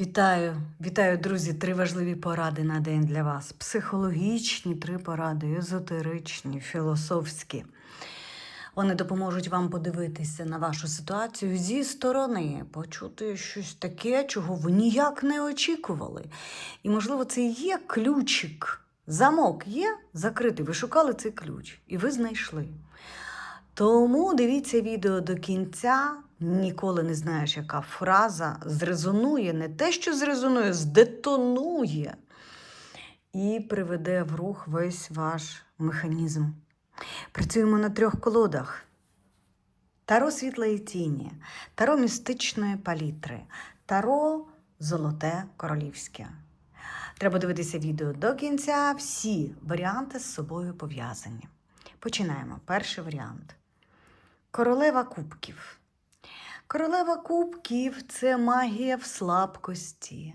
Вітаю, вітаю, друзі! Три важливі поради на день для вас. Психологічні три поради, езотеричні, філософські. Вони допоможуть вам подивитися на вашу ситуацію зі сторони, почути щось таке, чого ви ніяк не очікували. І, можливо, це є ключик. Замок є закритий. Ви шукали цей ключ, і ви знайшли. Тому дивіться відео до кінця. Ніколи не знаєш, яка фраза зрезонує, не те, що зрезонує, здетонує і приведе в рух весь ваш механізм. Працюємо на трьох колодах: таро світлої тіні, таро містичної палітри, таро золоте королівське. Треба дивитися відео до кінця. Всі варіанти з собою пов'язані. Починаємо. Перший варіант. Королева кубків. Королева кубків це магія в слабкості,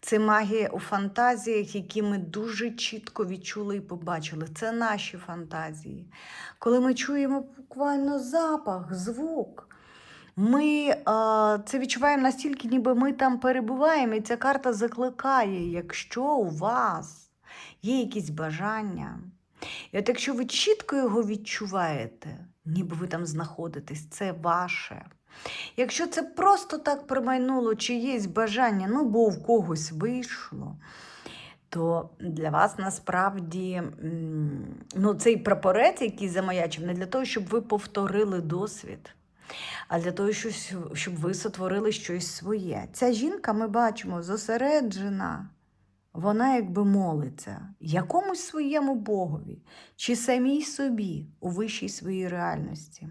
це магія у фантазіях, які ми дуже чітко відчули і побачили. Це наші фантазії. Коли ми чуємо буквально запах, звук, ми а, це відчуваємо настільки, ніби ми там перебуваємо, і ця карта закликає, якщо у вас є якісь бажання. І от якщо ви чітко його відчуваєте, ніби ви там знаходитесь, це ваше. Якщо це просто так промайнуло чиєсь бажання, ну бо в когось вийшло, то для вас насправді ну, цей прапорець, який замаячив, не для того, щоб ви повторили досвід, а для того, щоб ви сотворили щось своє. Ця жінка, ми бачимо, зосереджена. Вона якби молиться якомусь своєму Богові чи самій собі у вищій своїй реальності.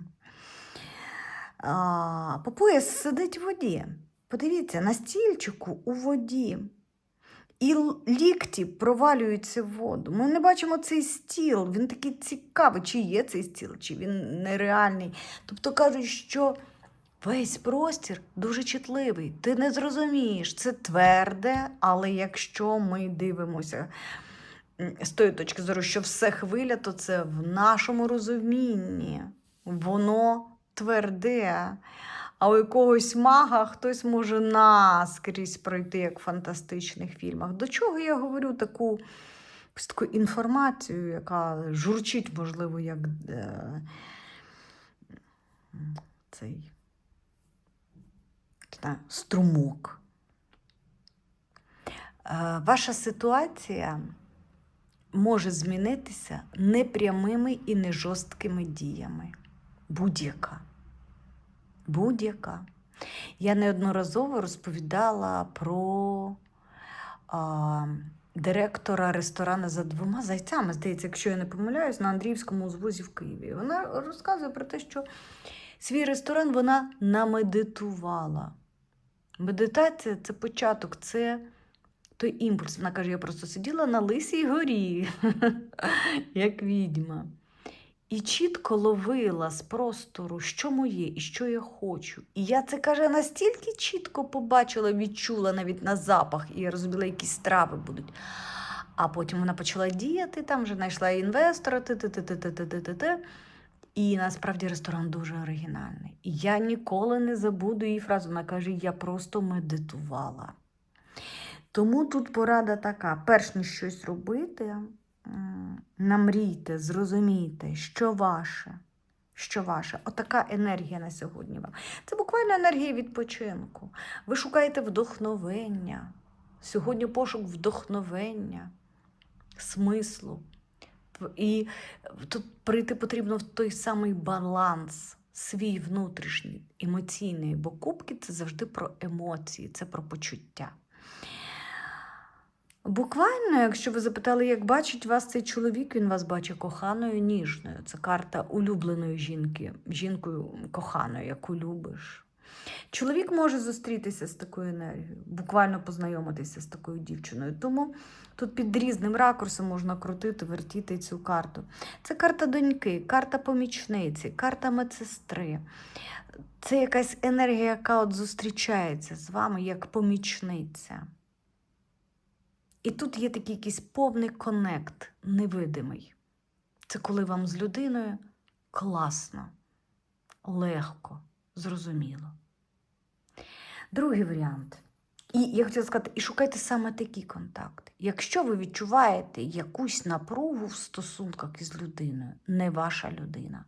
А, по пояс сидить в воді. Подивіться, на стільчику у воді. І лікті провалюються в воду. Ми не бачимо цей стіл. Він такий цікавий, чи є цей стіл, чи він нереальний. Тобто кажуть, що весь простір дуже чутливий. Ти не зрозумієш, це тверде, але якщо ми дивимося з тої точки зору, що все хвиля, то це в нашому розумінні. Воно тверде. А у якогось мага хтось може наскрізь пройти, як в фантастичних фільмах. До чого я говорю таку, таку інформацію, яка журчить, можливо, як е, цей не струмок. Е, Ваша ситуація може змінитися непрямими і не жорсткими діями. Будь-яка. Будь-яка. Я неодноразово розповідала про а, директора ресторану за двома зайцями. Здається, якщо я не помиляюсь, на Андріївському узвозі в Києві. Вона розказує про те, що свій ресторан вона намедитувала. Медитація це початок, це той імпульс. Вона каже: я просто сиділа на лисій горі, як відьма. І чітко ловила з простору, що моє і що я хочу. І я це каже настільки чітко побачила, відчула навіть на запах, і я розуміла, які страви будуть. А потім вона почала діяти, там вже знайшла інвестора, ти-ти-ти-ти-ти-ти-ти. І насправді ресторан дуже оригінальний. І я ніколи не забуду її фразу. Вона каже: я просто медитувала. Тому тут порада така: перш ніж щось робити, намрійте, зрозумійте, що ваше. Що ваше? Отака енергія на сьогодні вам. Це буквально енергія відпочинку. Ви шукаєте вдохновення. Сьогодні пошук вдохновення, смислу. І тут прийти потрібно в той самий баланс, свій внутрішній, емоційний, бо кубки це завжди про емоції, це про почуття. Буквально, якщо ви запитали, як бачить вас цей чоловік, він вас бачить коханою, ніжною. Це карта улюбленої жінки, жінкою коханою, яку любиш. Чоловік може зустрітися з такою енергією, буквально познайомитися з такою дівчиною. Тому тут під різним ракурсом можна крутити, вертіти цю карту. Це карта доньки, карта помічниці, карта медсестри. Це якась енергія, яка от зустрічається з вами як помічниця. І тут є такий якийсь повний конект, невидимий. Це коли вам з людиною класно, легко, зрозуміло. Другий варіант. І я хотіла сказати, і шукайте саме такі контакти. Якщо ви відчуваєте якусь напругу в стосунках із людиною, не ваша людина.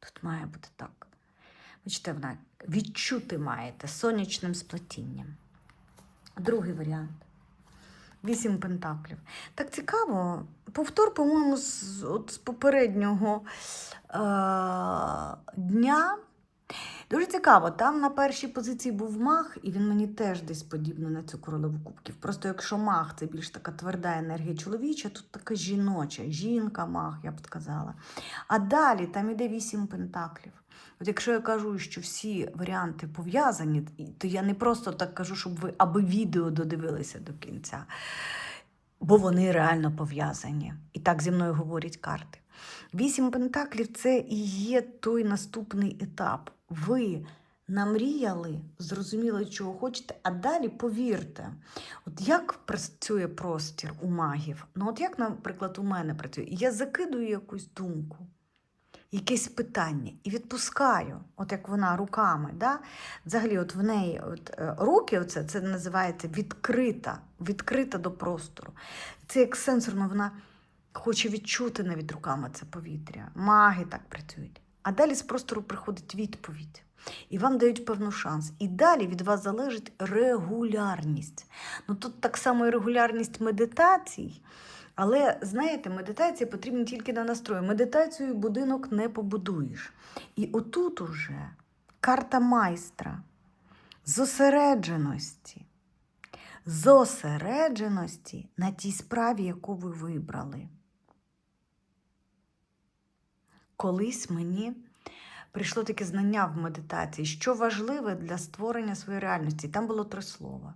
Тут має бути так. Бачите, вона відчути маєте сонячним сплетінням. Другий варіант. Вісім пентаклів. Так цікаво. Повтор, по-моєму, з, з попереднього е- дня. Дуже цікаво, там на першій позиції був мах, і він мені теж десь подібний на цю королеву кубків. Просто якщо мах це більш така тверда енергія чоловіча, тут така жіноча, жінка мах, я б сказала. А далі там іде вісім пентаклів. От якщо я кажу, що всі варіанти пов'язані, то я не просто так кажу, щоб ви аби відео додивилися до кінця, бо вони реально пов'язані. І так зі мною говорять карти. Вісім пентаклів це і є той наступний етап. Ви намріяли, зрозуміли, чого хочете, а далі повірте, от як працює простір у магів? Ну, от як, наприклад, у мене працює, я закидую якусь думку, якесь питання і відпускаю, от як вона руками. Да? Взагалі, от в неї от, е, руки, оце, це називається відкрита, відкрита до простору. Це як сенсорно, вона хоче відчути навіть руками це повітря. Маги так працюють. А далі з простору приходить відповідь. І вам дають певну шанс. І далі від вас залежить регулярність. Ну тут так само і регулярність медитацій. Але знаєте, медитація потрібна тільки на настрої. Медитацією будинок не побудуєш. І отут уже карта майстра зосередженості. Зосередженості на тій справі, яку ви вибрали. Колись мені прийшло таке знання в медитації, що важливе для створення своєї реальності. Там було три слова.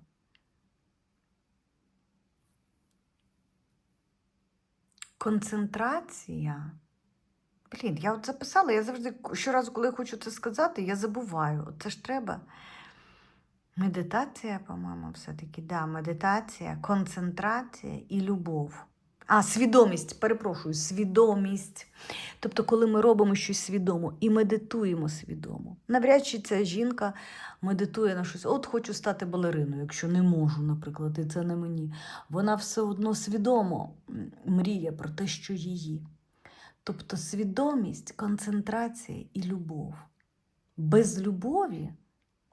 Концентрація. Блін, я от записала, я завжди щоразу, коли хочу це сказати, я забуваю. От Це ж треба. Медитація, по-моєму, все-таки, да, медитація, концентрація і любов. А, свідомість, перепрошую, свідомість. Тобто, коли ми робимо щось свідомо і медитуємо свідомо. Навряд чи ця жінка медитує на щось. От хочу стати балериною, якщо не можу, наприклад, і це не мені. Вона все одно свідомо мріє про те, що її. Тобто свідомість, концентрація і любов. Без любові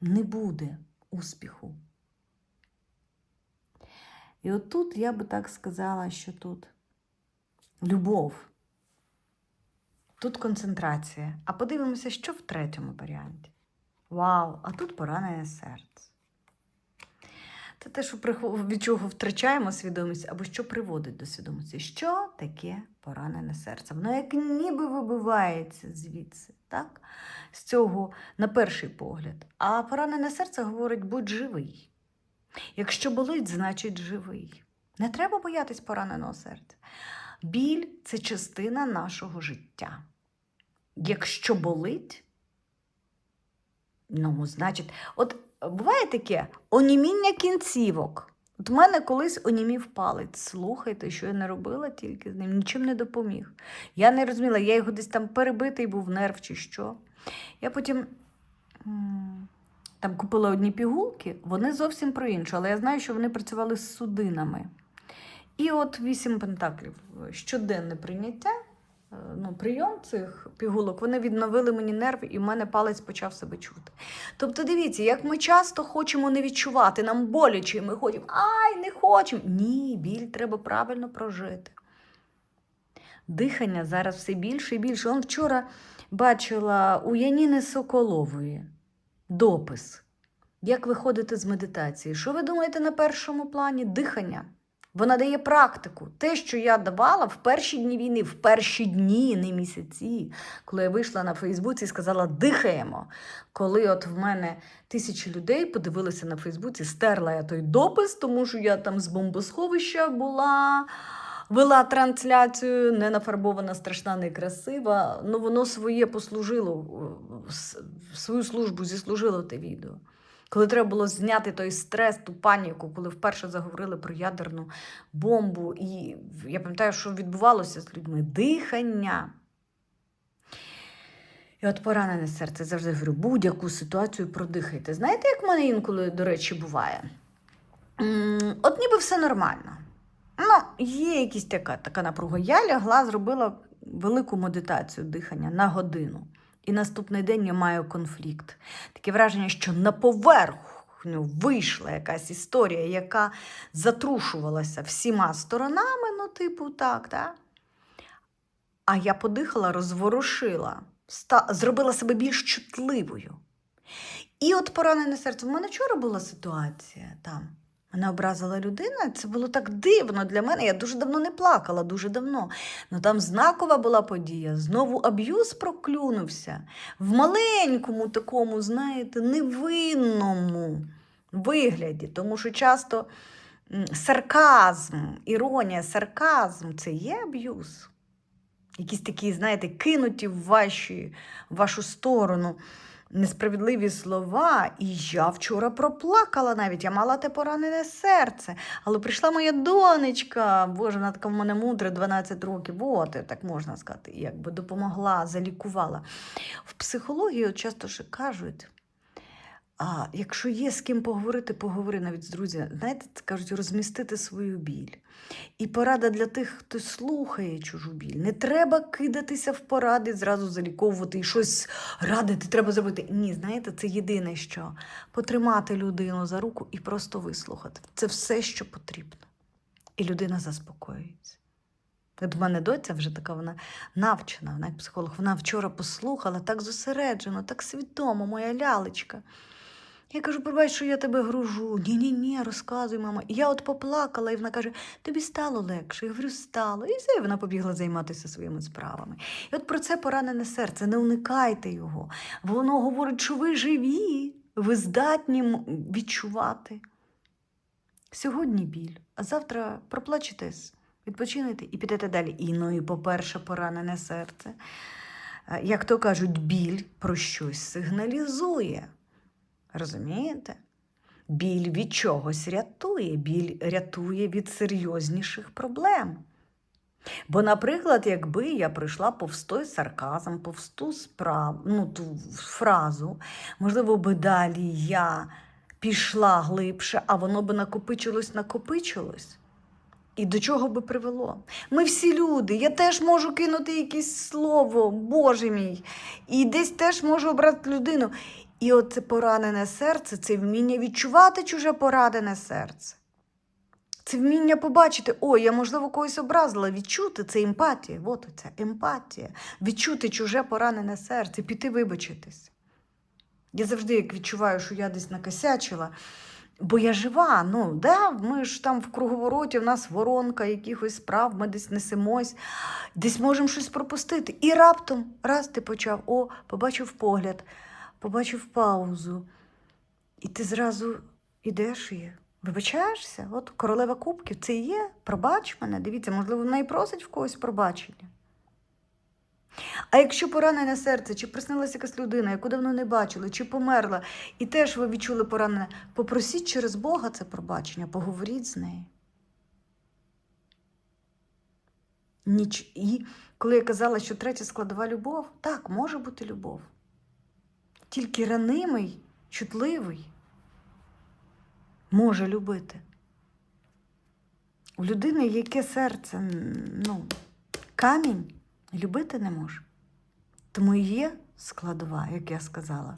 не буде успіху. І отут я би так сказала, що тут любов, тут концентрація. А подивимося, що в третьому варіанті. Вау! А тут поранене серце. Це те, що від чого втрачаємо свідомість, або що приводить до свідомості. Що таке поранене серце? Воно як ніби вибивається звідси, так? з цього на перший погляд. А поранене серце говорить, будь живий. Якщо болить, значить живий. Не треба боятись пораненого серця. Біль це частина нашого життя. Якщо болить, ну, значить, от буває таке оніміння кінцівок. От в мене колись онімів палець. Слухайте, що я не робила тільки з ним, нічим не допоміг. Я не розуміла, я його десь там перебитий був нерв чи що. Я потім там купила одні пігулки, вони зовсім про інше, але я знаю, що вони працювали з судинами. І от вісім пентаклів. Щоденне прийняття, е, ну, прийом цих пігулок, вони відновили мені нерви, і в мене палець почав себе чути. Тобто, дивіться, як ми часто хочемо не відчувати, нам боляче, і ми ходимо, ай, не хочемо. Ні, біль треба правильно прожити. Дихання зараз все більше і більше. Он вчора бачила у Яніни Соколової допис. Як виходити з медитації? Що ви думаєте на першому плані? Дихання. Вона дає практику. Те, що я давала в перші дні війни, в перші дні, не місяці, коли я вийшла на Фейсбуці і сказала дихаємо. Коли от в мене тисячі людей подивилися на Фейсбуці, стерла я той допис, тому що я там з бомбосховища була вела трансляцію, не нафарбована, страшна, некрасива. Ну воно своє послужило, свою службу зіслужило те відео. Коли треба було зняти той стрес, ту паніку, коли вперше заговорили про ядерну бомбу, і я пам'ятаю, що відбувалося з людьми дихання. І от поранене серце завжди говорю, будь-яку ситуацію продихайте. Знаєте, як в мене інколи, до речі, буває? от ніби все нормально. Ну, є якась така, така напруга. Я лягла, зробила велику медитацію дихання на годину. І наступний день я маю конфлікт. Таке враження, що на поверхню вийшла якась історія, яка затрушувалася всіма сторонами, ну, типу, так, так. А я подихала, розворушила, зробила себе більш чутливою. І от поранене серце. У мене вчора була ситуація там. Мене образила людина. Це було так дивно для мене. Я дуже давно не плакала, дуже давно. Ну там знакова була подія. Знову аб'юз проклюнувся в маленькому такому, знаєте, невинному вигляді. Тому що часто сарказм, іронія, сарказм це є аб'юз. Якісь такі, знаєте, кинуті в, ваші, в вашу сторону несправедливі слова. І я вчора проплакала навіть. Я мала те поранене серце. Але прийшла моя донечка, Боже, вона така в мене мудра, 12 років. От, так можна сказати, якби допомогла, залікувала. В психології часто ще кажуть. А якщо є з ким поговорити, поговори навіть з друзями. Знаєте, кажуть, розмістити свою біль. І порада для тих, хто слухає чужу біль. Не треба кидатися в поради, зразу заліковувати і щось радити, треба зробити. Ні, знаєте, це єдине, що потримати людину за руку і просто вислухати. Це все, що потрібно. І людина заспокоюється. От в мене доця вже така вона навчена, вона як психолог. Вона вчора послухала так зосереджено, так свідомо, моя лялечка. Я кажу, пробач, що я тебе гружу. Ні-ні, ні, розказуй, мама. І я от поплакала, і вона каже: тобі стало легше. Я говорю, стало. І все, і вона побігла займатися своїми справами. І от про це поранене серце. Не уникайте його. Воно говорить, що ви живі, ви здатні відчувати. Сьогодні біль, а завтра проплачетесь, відпочинете і підете далі. І ну і, по-перше, поранене серце. Е, Як то кажуть, біль про щось сигналізує. Розумієте? Біль від чогось рятує, біль рятує від серйозніших проблем. Бо, наприклад, якби я прийшла повз той сарказм, повз ту справ, ну, ту фразу, можливо, би далі я пішла глибше, а воно би накопичилось, накопичилось. І до чого би привело? Ми всі люди. Я теж можу кинути якесь слово, Боже мій, і десь теж можу обрати людину. І оце поранене серце це вміння відчувати чуже поранене серце. Це вміння побачити, ой, я, можливо, когось образила, відчути це емпатія. От оця емпатія. Відчути чуже поранене серце, піти вибачитись. Я завжди як відчуваю, що я десь накосячила, бо я жива. Ну, да, ми ж там в круговороті, в нас воронка якихось справ, ми десь несемось, десь можемо щось пропустити. І раптом раз ти почав, о, побачив погляд, побачив паузу, і ти зразу йдеш і вибачаєшся. От королева кубків, це і є. Пробач мене. Дивіться, можливо, вона і просить в когось пробачення. А якщо поранене серце, чи приснилася якась людина, яку давно не бачили, чи померла, і теж ви відчули поранене, попросіть через Бога це пробачення, поговоріть з нею. Ніч... І коли я казала, що третя складова любов, так, може бути любов. Тільки ранимий, чутливий може любити. У людини яке серце, ну, камінь, любити не може. Тому є складова, як я сказала,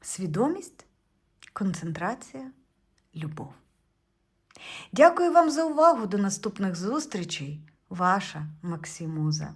свідомість, концентрація, любов. Дякую вам за увагу. До наступних зустрічей. Ваша Максимуза.